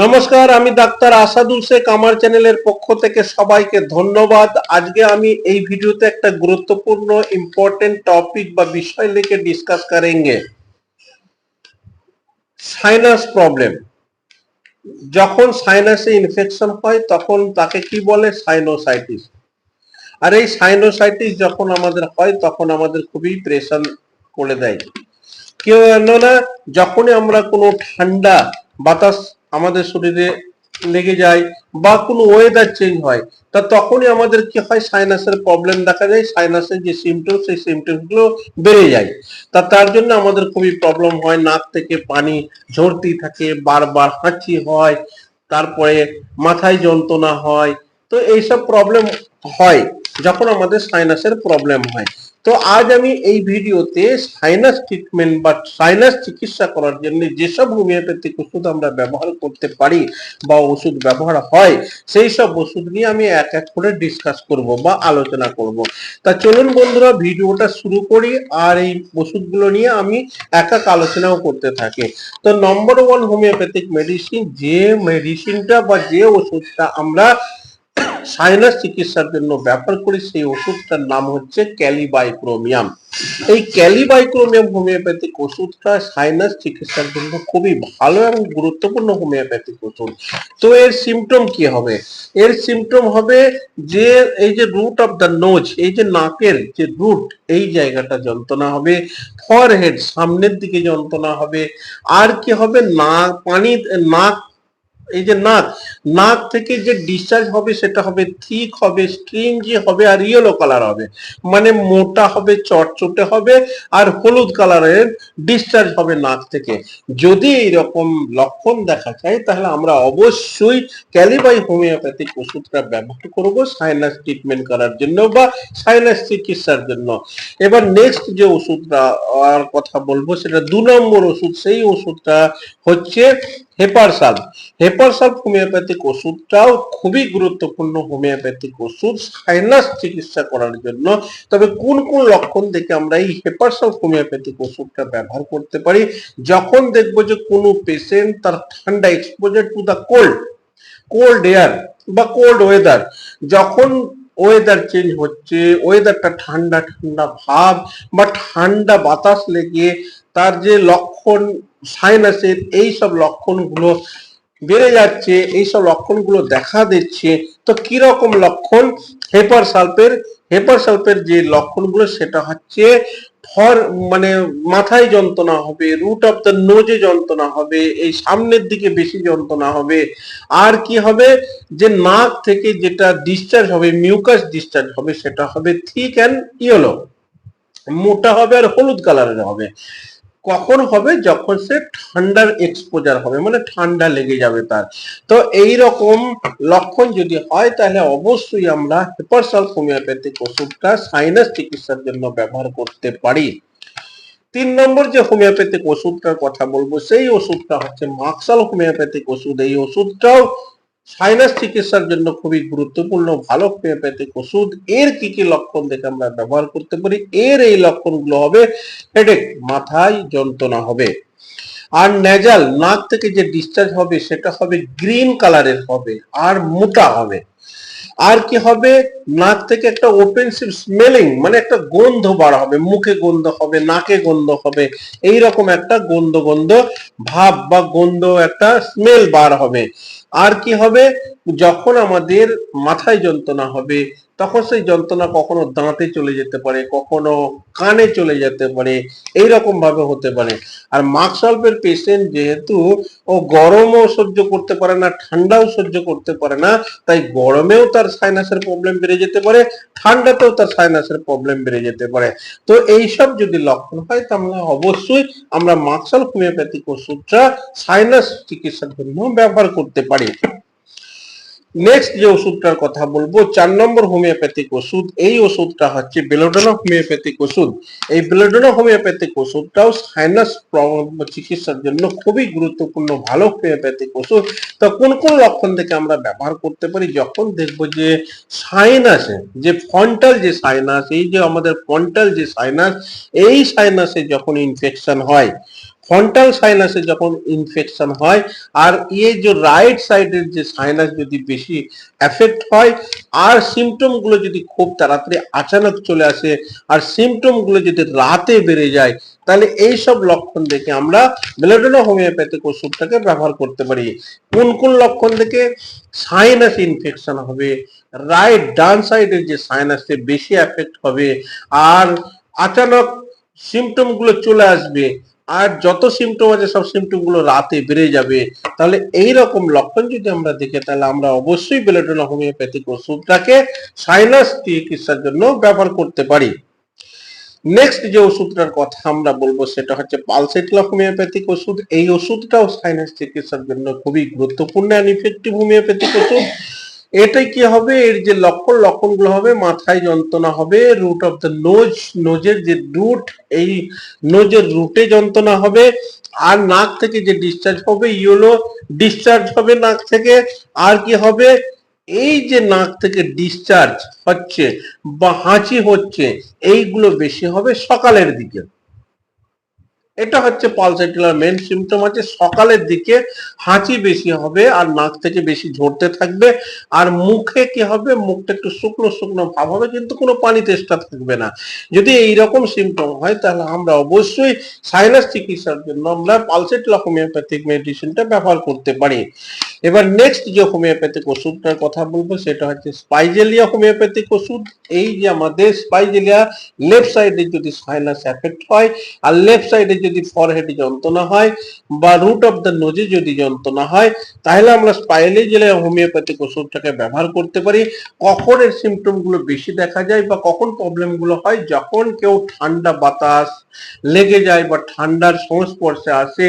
নমস্কার, আমি ডাক্তার আসাদুল শেখ। আমার চ্যানেলের পক্ষ থেকে সবাইকে ধন্যবাদ। আজকে আমি এই ভিডিওতে একটা গুরুত্বপূর্ণ ইম্পর্টেন্ট টপিক বা বিষয় লিখে ডিসকাস করেঙ্গে। সাইনাস প্রবলেম যখন সাইনাসে ইনফেকশন হয়, তখন তাকে কি বলে? সাইনোসাইটিস আর এই সাইনোসাইটিস যখন আমাদের হয়, তখন আমাদের খুবই প্রেশান করে দেয়। কেউ না যখনই আমরা কোনো ঠান্ডা বাতাস আমাদের শরীরে লেগে যায় বা কোনো ওয়েদার চেঞ্জ হয়, তা তখনই আমাদের কি হয়? সাইনাসের প্রবলেম দেখা যায়। সাইনাসের যে সিমটম সেই সিমটমগুলো বেড়ে যায়। তা তার জন্য আমাদের খুবই প্রবলেম হয়। নাক থেকে পানি ঝরতেই থাকে, বারবার হাঁচি হয়, তারপরে মাথায় যন্ত্রণা হয়। তো এইসব প্রবলেম হয় যখন আমাদের সাইনাসের প্রবলেম হয়। তো আজ আমি এই ভিডিওতে সাইনাস ট্রিটমেন্ট বা সাইনাস চিকিৎসা করার জন্য যেসব হোমিওপ্যাথিক ওষুধ আমরা ব্যবহার করতে পারি বা ওষুধ ব্যবহার হয়, সেই সব ওষুধ নিয়ে আমি এক এক করে ডিসকাস করব বা আলোচনা করব। তা চলুন বন্ধুরা, ভিডিওটা শুরু করি আর এই ওষুধগুলো নিয়ে আমি এক এক আলোচনাও করতে থাকি। তো নম্বর ওয়ান হোমিওপ্যাথিক মেডিসিন যে মেডিসিনটা বা যে ওষুধটা আমরা সাইনাস চিকিৎসার জন্য ব্যবহার করি, সেই ওষুধটার নাম হচ্ছে ক্যালিবাইক্রোমিয়াম। এই ক্যালিবাইক্রোমিয়াম হোমিওপ্যাথিক ওষুধটা সাইনাস চিকিৎসার জন্য খুবই ভালো এবং গুরুত্বপূর্ণ হোমিওপ্যাথিক ওষুধ। তো এর সিমটম কি হবে? এর সিমটম হবে যে এই যে রুট অফ দ্য নোজ এই যে নাকের যে রুট এই জায়গাটা যন্ত্রণা হবে। ফরহেড সামনের দিকে যন্ত্রণা হবে। আর কি হবে? নাক পানি, নাক এই যে নাক নাক থেকে যে ডিসচার্জ হবে সেটা হবে থিক হবে স্ট্রিংজি হবে আর ইয়েলো কালার হবে। মানে মোটা হবে, চটচটে হবে আর হলুদ কালারের ডিসচার্জ হবে নাক থেকে। যদি এইরকম লক্ষণ দেখা যায়, তাহলে আমরা অবশ্যই ক্যালিবাই হোমিওপ্যাথিক ওষুধটা ব্যবহার করব সাইনাস ট্রিটমেন্ট করার জন্য বা সাইনাস চিকিৎসার জন্য। এবার নেক্সট যে ওষুধটা আর কথা বলব, সেটা দু নম্বর ওষুধ, সেই ওষুধটা হচ্ছে হেপারসাল হেপারসাল হোমিওপ্যাথিক ওষুধটাও খুবই গুরুত্বপূর্ণ হোমিওপ্যাথিক ওষুধ সাইনাস চিকিৎসা করার জন্য। তবে কোন কোন লক্ষণ দেখে আমরা এই হেপারসাল হোমিওপ্যাথিক ওষুধটা ব্যবহার করতে পারি? যখন দেখব যে কোনো পেশেন্ট তার ঠান্ডা exposure to the cold cold air বা কোল্ড ওয়েদার যখন ওয়েদার চেঞ্জ হচ্ছে ওয়েদারটা ঠান্ডা ঠান্ডা ভাব বা ঠান্ডা বাতাস লেগে তার যে লক্ষণ সাইনাসের এই সব লক্ষণগুলো বেড়ে যাচ্ছে এই সব লক্ষণগুলো দেখা দিচ্ছে, তো কীরকম লক্ষণ? হেপার সালপের হেপার সালপের যে লক্ষণগুলো সেটা হচ্ছে ফর মানে মাথায় যন্ত্রণা হবে রুট অফ দ্য নোজে যন্ত্রণা হবে, এই সামনের দিকে বেশি যন্ত্রণা হবে। আর কি হবে? যে নাক থেকে যেটা ডিসচার্জ হবে মিউকাস ডিসচার্জ হবে, সেটা হবে থিক অ্যান্ড ইয়েলো মোটা হবে আর হলুদ কালারের হবে। কখন হবে? যখন সে ঠান্ডার এক্সপোজার হবে মানে ঠান্ডা লেগে যাবে তার। তো এই রকম লক্ষণ যদি হয়, তাহলে অবশ্যই আমরা হেপারসাল হোমিওপ্যাথিক ওষুধটা সাইনাস চিকিৎসার জন্য ব্যবহার করতে পারি। তিন নম্বর যে হোমিওপ্যাথিক ওষুধটার কথা বলব, সেই ওষুধটা হচ্ছে মাক্সাল হোমিওপ্যাথিক ওষুধ। এই ওষুধটাও সাইনাস চিকিৎসার জন্য খুবই গুরুত্বপূর্ণ, ভালো হোমিওপ্যাথিক ওষুধ। এর কি কি লক্ষণ দেখে আমরা ব্যবহার করতে পারি? এর এই লক্ষণগুলো হবে হেডেক মাথায় যন্ত্রণা হবে। আর নেজাল নাক থেকে যে ডিসচার্জ হবে সেটা হবে গ্রিন কালারের হবে আর মোটা হবে। আর কি হবে? নাক থেকে একটা ওপেনসিভ স্মেলিং মানে একটা গন্ধ বার হবে, মুখে গন্ধ হবে, নাকে গন্ধ হবে এই রকম একটা গন্ধ গন্ধ ভাব বা গন্ধ একটা স্মেল বার হবে। আর কি হবে? যখন আমাদের মাথায় যন্ত্রণা হবে, তখন সেই যন্ত্রণা কখনো দাঁতে চলে যেতে পারে, কখনো কানে চলে যেতে পারে এই রকম ভাবে হতে পারে। আর মাকসাল্পের পেশেন্ট যেহেতু ও গরমও সহ্য করতে পারে না, ঠান্ডাও সহ্য করতে পারে না, তাই গরমেও তার সাইনাসের প্রবলেম বেড়ে যেতে পারে, ঠান্ডাতেও তার সাইনাসের প্রবলেম বেড়ে যেতে পারে। তো এইসব যদি লক্ষণ হয়, তাহলে অবশ্যই আমরা মাকসাল হোমিওপ্যাথিক ওষুধটা সাইনাস চিকিৎসার জন্য ব্যবহার করতে পারি। নেক্সট যে ওষুধটার কথা বলব, চার নম্বর হোমিওপ্যাথিক ওষুধ, এই ওষুধটা হচ্ছে বেলোডোনা হোমিওপ্যাথিক ওষুধ। এই বেলোডোনা হোমিওপ্যাথিক ওষুধটাও সাইনাস চিকিৎসার জন্য খুবই গুরুত্বপূর্ণ, ভালো হোমিওপ্যাথিক ওষুধ। তো কোন কোন লক্ষণ থেকে আমরা ব্যবহার করতে পারি? যখন দেখব যে সাইনাসে যে ফন্টাল যে সাইনাস এই যে আমাদের ফন্টাল যে সাইনাস এই সাইনাসে যখন ইনফেকশন হয় ফ্রন্টাল সাইনাসে যখন ইনফেকশন হয়, আর এই যে রাইট সাইডের যে সাইনাস যদি বেশি এফেক্ট হয়, আর সিমটমগুলো যদি খুব তাড়াতাড়ি আচানক চলে আসে, আর সিমটমগুলো যদি রাতে বেড়ে যায়, তাহলে এই সব লক্ষণ দেখে আমরা বেলোডোনা হোমিওপ্যাথিক ওষুধটাকে ব্যবহার করতে পারি। কোন কোন লক্ষণ দেখে? সাইনাস ইনফেকশন হবে রাইট ডান সাইডের যে সাইনাসে বেশি এফেক্ট হবে, আর আচানক সিমটমগুলো চলে আসবে আর যত সিমটম আছে, সব সিমটমগুলো রাতে বেড়ে যাবে। তাহলে এই রকম লক্ষণ যদি আমরা দেখি, তাহলে আমরা অবশ্যই বেলোডোনা হোমিওপ্যাথিক ওষুধটাকে সাইনাস চিকিৎসার জন্য ব্যবহার করতে পারি। নেক্সট যে ওষুধটার কথা আমরা বলব, সেটা হচ্ছে পালসেটলা হোমিওপ্যাথিক ওষুধ। এই ওষুধটাও সাইনাস চিকিৎসার জন্য খুবই গুরুত্বপূর্ণ অ্যান্ড ইফেক্টিভ হোমিওপ্যাথিক ওষুধ। এটাই কি হবে? এর যে লক্ষণ, লক্ষণগুলো হবে, মাথায় যন্ত্রণা হবে রুট অফ দ্য নোজ নোজের যে রুট এই নোজের রুটে যন্ত্রণা হবে, আর নাক থেকে যে ডিসচার্জ হবে, ইয়েলো ডিসচার্জ হবে নাক থেকে, আর কি হবে? এই যে নাক থেকে ডিসচার্জ হচ্ছে বা হাঁচি হচ্ছে, এইগুলো বেশি হবে সকালের দিকে। এটা হচ্ছে পালসাইটিলার মেন সিমটম আছে। সকালের দিকে হাঁচি বেশি হবে আর নাক থেকে বেশি ঝরতে থাকবে। আর মুখে কি হবে? মুখটা একটু শুকনো শুকনো ভাব হবে, কিন্তু কোনো পানি তেষ্টা থাকবে না। যদি এই রকম সিমটম হয়, তাহলে আমরা অবশ্যই সাইনাস চিকিৎসার জন্য আমরা পালসেটিলা হোমিওপ্যাথিক মেডিসিনটা ব্যবহার করতে পারি। এবার নেক্সট যে হোমিওপ্যাথিক ওষুধটার কথা বলব, সেটা হচ্ছে স্পাইজেলিয়া হোমিওপ্যাথিক ওষুধ। এই যে আমাদের স্পাইজেলিয়া লেফট সাইডে যদি সাইনাস এফেক্ট হয়, আর লেফট সাইডে যদি ফরহেডে যন্ত্রণা হয় বা রুট অফ দ্য নোজে যদি যন্ত্রণা হয়, তাহলে আমরা স্পাইজেলিয়া হোমিওপ্যাথিক ওষুধটাকে ব্যবহার করতে পারি। কখন এর সিমটমগুলো বেশি দেখা যায় বা কখন প্রবলেমগুলো হয়? যখন কেউ ঠান্ডা বাতাস লেগে যায় বা ঠান্ডার সংস্পর্শে আসে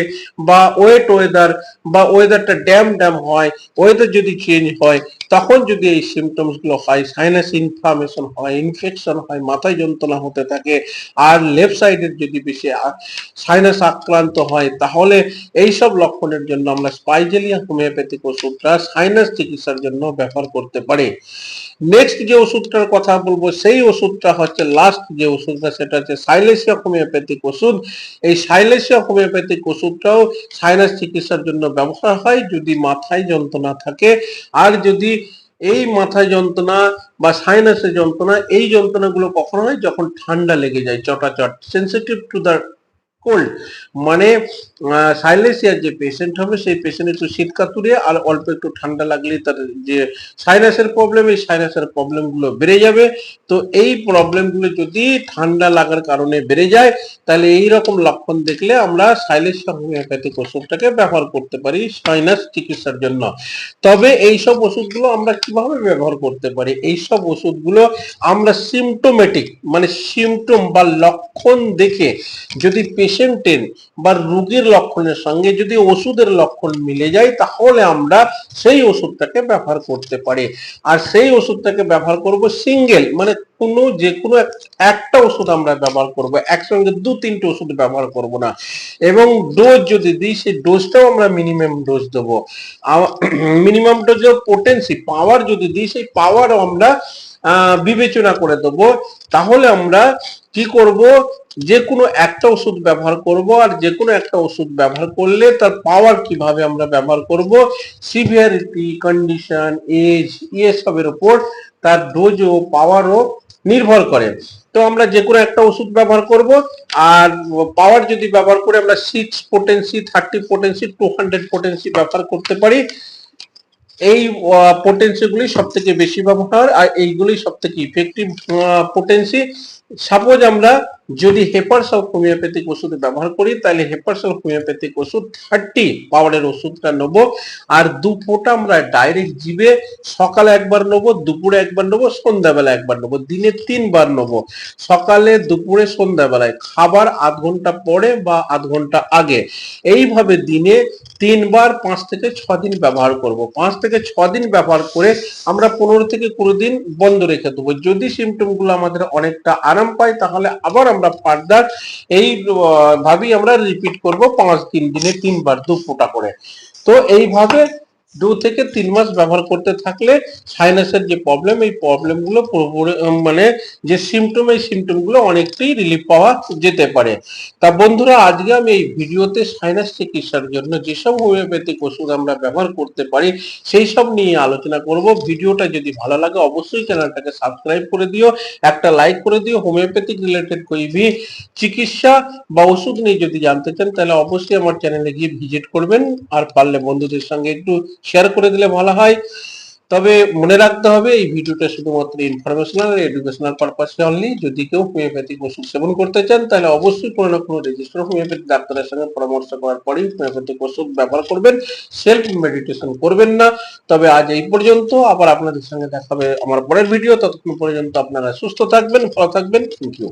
বা ওয়েট ওয়েদার বা ওয়েদারটা ড্যাম ড্যাম হয় ওয়েদার যদি চেঞ্জ হয়, তখন যদি এই সিমটমসগুলো হয় সাইনাস ইনফ্লামেশন হয় ইনফেকশন হয়, মাথায় যন্ত্রণা হতে থাকে, আর লেফট সাইডের যদি বেশি সাইনাস আক্রান্ত হয়, তাহলে এই সব লক্ষণের জন্য আমরা স্পাইজেলিয়া হোমিওপ্যাথিক ওষুধটা সাইনাস চিকিৎসার জন্য ব্যবহার করতে পারি। নেক্সট যে ওষুধটার কথা বলব, সেই ওষুধটা হচ্ছে লাস্ট যে ওষুধটা, সেটা হচ্ছে সাইলেসিয়া হোমিওপ্যাথিক ওষুধ। এই সাইলেসিয়া হোমিওপ্যাথিক ওষুধটাও সাইনাস চিকিৎসার জন্য ব্যবহার হয় যদি মাথায় যন্ত্রণা থাকে। আর যদি এই মাথায় যন্ত্রণা বা সাইনাসের যন্ত্রণা, এই যন্ত্রণাগুলো কখন হয় যখন ঠান্ডা লেগে যায়, চটাচট সেন্সিটিভ টু দ্য কোল্ড মানে সাইলেসিয়ার যে পেশেন্ট হবে, সেই পেশেন্ট একটু শীত কাতুরে আর অল্প একটু ঠান্ডা লাগলে তার যে সাইনাসের প্রবলেম এই সাইনাসের প্রবলেমগুলো বেড়ে যাবে। তো এই প্রবলেমগুলো যদি ঠান্ডা লাগার কারণে বেড়ে যায়, তাহলে এই রকম লক্ষণ দেখলে আমরা সাইলেসিয়া হোমিওপ্যাথিক ওষুধটাকে ব্যবহার করতে পারি সাইনাস চিকিৎসার জন্য। তবে এই সব ওষুধগুলো আমরা কীভাবে ব্যবহার করতে পারি? এই সব ওষুধগুলো আমরা সিমটোমেটিক মানে সিমটম বা লক্ষণ দেখে যদি পেশেন্টের বা রোগীর লক্ষণের সঙ্গে যদি ওষুধের লক্ষণ মিলে যায়, তাহলে আমরা সেই ওষুধটাকে ব্যবহার করতে পারি। আর সেই ওষুধটাকে ব্যবহার করব সিঙ্গেল মানে কোনো যে কোনো একটা ওষুধ আমরা ব্যবহার করব, একসঙ্গে দু, তিনটে ওষুধ ব্যবহার করব না। এবং ডোজ যদি দিই, সেই ডোজটাও আমরা মিনিমাম ডোজ দেবো। মিনিমাম ডোজ পোটেন্সি পাওয়ার যদি দিই, সেই পাওয়ারও আমরা বিবেচনা করে দেবো। তাহলে আমরা কি করব? যে কোনো একটা ওষুধ ব্যবহার করব, আর যে কোনো একটা ওষুধ ব্যবহার করলে তার পাওয়ার কীভাবে আমরা ব্যবহার করব? সিভিয়ারিটি কন্ডিশন এজ এসবের উপর তার ডোজ ও পাওয়ারও নির্ভর করে। তো আমরা যে কোনো একটা ওষুধ ব্যবহার করব, আর পাওয়ার যদি ব্যবহার করে আমরা six potency thirty potency two hundred potency ব্যবহার করতে পারি। এই পোটেন্সিগুলি সব থেকে বেশি ব্যবহার, আর এইগুলি সব থেকে ইফেক্টিভ পোটেন্সি সাপোজ আমরা যদি হেপারসল হোমিওপ্যাথিক ওষুধ ব্যবহার করি, তাহলে হেপারসল হোমিওপ্যাথিক ওষুধ থার্টি পাওয়ারের ওষুধটা নেব। আর দু ফোঁটা আমরা ডাইরেক্ট জিবে সকালে একবার নেব, দুপুরে একবার নেব, সন্ধ্যাবেলা একবার নেব, দিনে তিনবার নেব। সকালে, দুপুরে, সন্ধ্যাবেলায়, খাবার আধ ঘণ্টা পরে বা আধ ঘণ্টা আগে। এইভাবে দিনে তিনবার পাঁচ থেকে ছ দিন ব্যবহার করব। পাঁচ থেকে ছ দিন ব্যবহার করে আমরা পনেরো থেকে কুড়ি দিন বন্ধ রেখে দেবো। যদি সিমটমগুলো আমাদের অনেকটা আরাম পায় তাহলে আবার আমরা ফার্দার এই ভাবেই আমরা রিপিট করব পাঁচ তিন দিনে তিনবার দু ফোঁটা করে। তো এইভাবে দু থেকে তিন মাস ব্যবহার করতে থাকলে সাইনাসের যে প্রবলেম এই প্রবলেমগুলো মানে যে সিমটম এই সিমটমগুলো অনেকটাই রিলিফ পাওয়া যেতে পারে। তা বন্ধুরা, আজকে আমি এই ভিডিওতে সাইনাস চিকিৎসার জন্য যেসব হোমিওপ্যাথিক ওষুধ আমরা ব্যবহার করতে পারি, সেই সব নিয়ে আলোচনা করব। ভিডিওটা যদি ভালো লাগে, অবশ্যই চ্যানেলটাকে সাবস্ক্রাইব করে দিও, একটা লাইক করে দিও। হোমিওপ্যাথিক রিলেটেড কোই ভি চিকিৎসা বা ওষুধ নিয়ে যদি জানতে চান, তাহলে অবশ্যই আমার চ্যানেলে গিয়ে ভিজিট করবেন। আর পারলে বন্ধুদের সঙ্গে একটু শেয়ার করে দিলে ভালো হয়। তবে মনে রাখতে হবে, এই ভিডিওটা শুধুমাত্র ইনফরমেশনাল আর এডুকেশনাল পারপাসে অনলি যদি কেউ হোমিওপ্যাথিক ওষুধ সেবন করতে চান, তাহলে অবশ্যই কোনো না কোনো রেজিস্টার হোমিওপ্যাথিক ডাক্তারের সঙ্গে পরামর্শ করার পরেই হোমিওপ্যাথিক ওষুধ ব্যবহার করবেন। সেলফ মেডিটেশন করবেন না। তবে আজ এই পর্যন্ত। আবার আপনাদের সঙ্গে দেখাবে আমার পরের ভিডিও ততক্ষণ পর্যন্ত আপনারা সুস্থ থাকবেন, ভালো থাকবেন। Thank you